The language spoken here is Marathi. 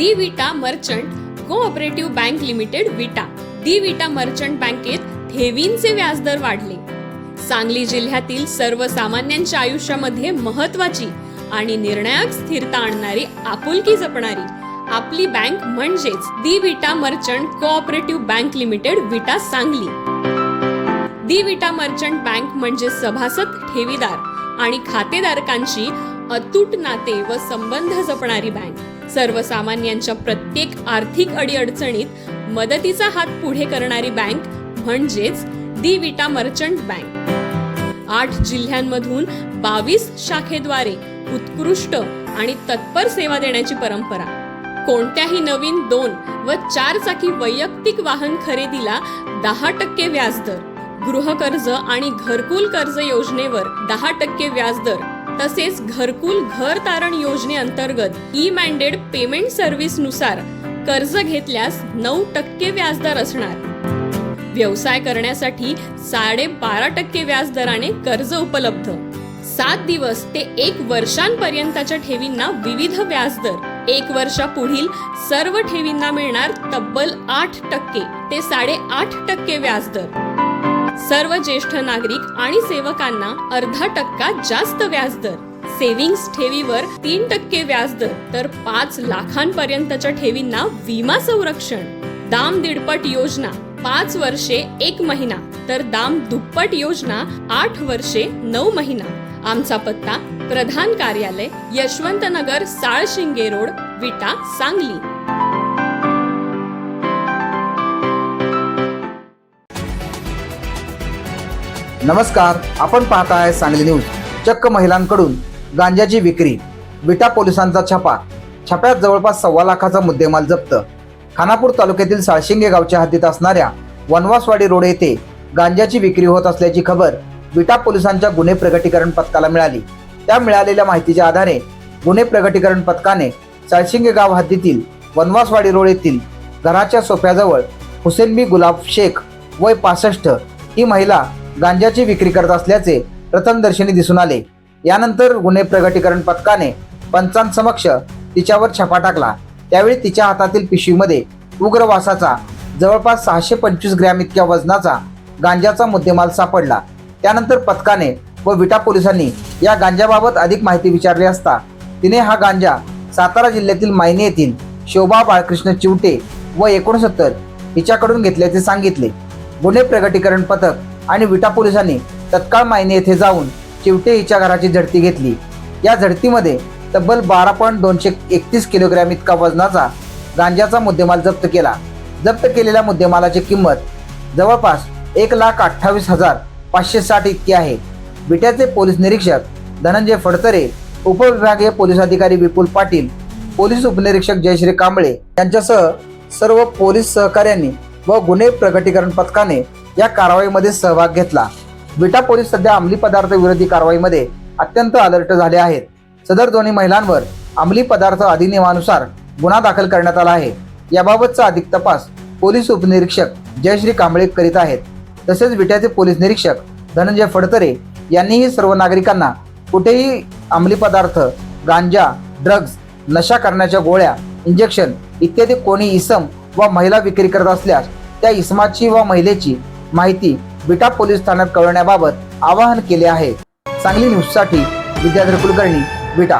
The Vita merchant cooperative bank limited Vita. The Vita merchant बँकेत ठेवींचे व्याजदर वाढले. सांगली जिल्ह्यातील सर्वसामान्यांच्या आयुष्यामध्ये महत्वाची आणि निर्णायक स्थिरता आणणारी आपुलकी जपणारी आपली बँक म्हणजेच the Vita merchant cooperative bank limited Vita Sangli. The Vita merchant bank म्हणजे सभासद ठेवीदार आणि खातेदारकांची अतूट नाते व संबंध जपणारी बँक. सर्वसामान्यांच्या प्रत्येक आर्थिक अडीअडचणीत मदतीचा हात पुढे करणारी बँक म्हणजेच दी विटा मर्चंट बँक. आठ जिल्ह्यांमधून बावीस शाखेद्वारे उत्कृष्ट आणि तत्पर सेवा देण्याची परंपरा. कोणत्याही नवीन दोन व चार चाकी वैयक्तिक वाहन खरेदीला दहा टक्के व्याजदर गृहकर्ज आणि घरकुल कर्ज योजनेवर दहा टक्के व्याजदर तसेच घरकुल घर तारण योजनेअंतर्गत ई मॅन्डेड पेमेंट सर्व्हिसनुसार कर्ज घेतल्यास नऊ टक्के व्याजदर असणार. व्यवसाय करण्यासाठी साडे बारा टक्के व्याजदराने कर्ज उपलब्ध. सात दिवस ते एक वर्षांपर्यंतच्या ठेवींना विविध व्याजदर. एक वर्षापुढील सर्व ठेवींना मिळणार तब्बल आठ टक्के ते साडे आठ टक्के व्याजदर. सर्व ज्येष्ठ नागरिक आणि सेवकांना अर्धा टक्का जास्त व्याजदर. सेव्हिंग्स ठेवीवर तीन टक्के व्याजदर तर पाच लाखांपर्यंतच्या ठेवींना विमा संरक्षण. दाम दीडपट योजना पाच वर्षे एक महिना तर दाम दुप्पट योजना आठ वर्षे नऊ महिना. आमचा पत्ता प्रधान कार्यालय यशवंत नगर साळशिंगे रोड विटा सांगली. नमस्कार आपण पाहताय सांगली न्यूज. चक्क महिलांकडून गांजाची विक्री विटा पोलिसांचा छापा छाप्यात जवळपास सव्वा लाखाचा मुद्देमाल जप्त. खानापूर तालुक्यातील साळशिंगे गावच्या हद्दीत असणाऱ्या वनवासवाडी रोड येथे गांजाची विक्री होत असल्याची खबर विटा पोलिसांच्या गुन्हे प्रगटीकरण पथकाला मिळाली. त्या मिळालेल्या माहितीच्या आधारे गुन्हे प्रगटीकरण पथकाने साळशिंगे गाव हद्दीतील वनवासवाडी रोड येथील घराच्या सोफ्याजवळ हुसेनबी गुलाब शेख वय पासष्ट ही महिला गांजाची विक्री करत असल्याचे प्रथमदर्शनी दिसून आले. यानंतर गुन्हे प्रगटीकरण पथकाने पंचांसमक्ष तिच्यावर छापा टाकला. त्यावेळी तिच्या हातातील पिशवीमध्ये उग्रवासाचा जवळपास सहाशे पंचवीस ग्रॅम इतक्या वजनाचा गांजाचा मुद्देमाल सापडला. त्यानंतर पथकाने व विटा पोलिसांनी या गांजाबाबत अधिक माहिती विचारली असता तिने हा गांजा सातारा जिल्ह्यातील मायने येथील शोभा बाळकृष्ण चिवटे व एकोणसत्तर हिच्याकडून घेतल्याचे सांगितले. गुन्हे प्रगटीकरण पथक आणि विटा पोलिसांनी तत्काळ मायने येथे जाऊन चिवटे हिच्या घराची झडती घेतली. या झडतीमध्ये तब्बल बारा पॉईंट दोनशे एकतीस किलोग्रॅम इतका वजनाचा गांजाचा मुद्देमाल जप्त केला. जप्त केलेल्या मुद्देमालाची किंमत जवळपास एक लाख अठ्ठावीस हजार पाचशे साठ इतकी आहे. विट्याचे पोलीस निरीक्षक धनंजय फडतरे उपविभागीय पोलीस अधिकारी विपुल पाटील पोलीस उपनिरीक्षक जयश्री कांबळे यांच्यासह सर्व पोलीस सहकार्यांनी व गुन्हे प्रगटीकरण पथकाने या कारवाईमध्ये सहभाग घेतला. विटा पोलीस सध्या अंमली पदार्थ विरोधी कारवाईमध्ये अत्यंत अलर्ट झाले आहेत. सदर दोन्ही महिलांवर अंमली पदार्थ अधिनियमानुसार गुन्हा दाखल करण्यात आला आहे. याबाबतचा अधिक तपास पोलीस उपनिरीक्षक जयश्री कांबळे करीत आहेत. तसेच विट्याचे पोलीस निरीक्षक धनंजय फडतरे यांनीही सर्व नागरिकांना कुठेही अंमली पदार्थ गांजा ड्रग्ज नशा करण्याच्या गोळ्या इंजेक्शन इत्यादी कोणी इसम व महिला विक्री करत असल्यास त्या इसमाची व महिलेची माहिती बिटा पोलीस ठाण्यात कळवण्याबाबत आवाहन केले आहे. सांगली न्यूजसाठी विद्याधर कुलकर्णी बिटा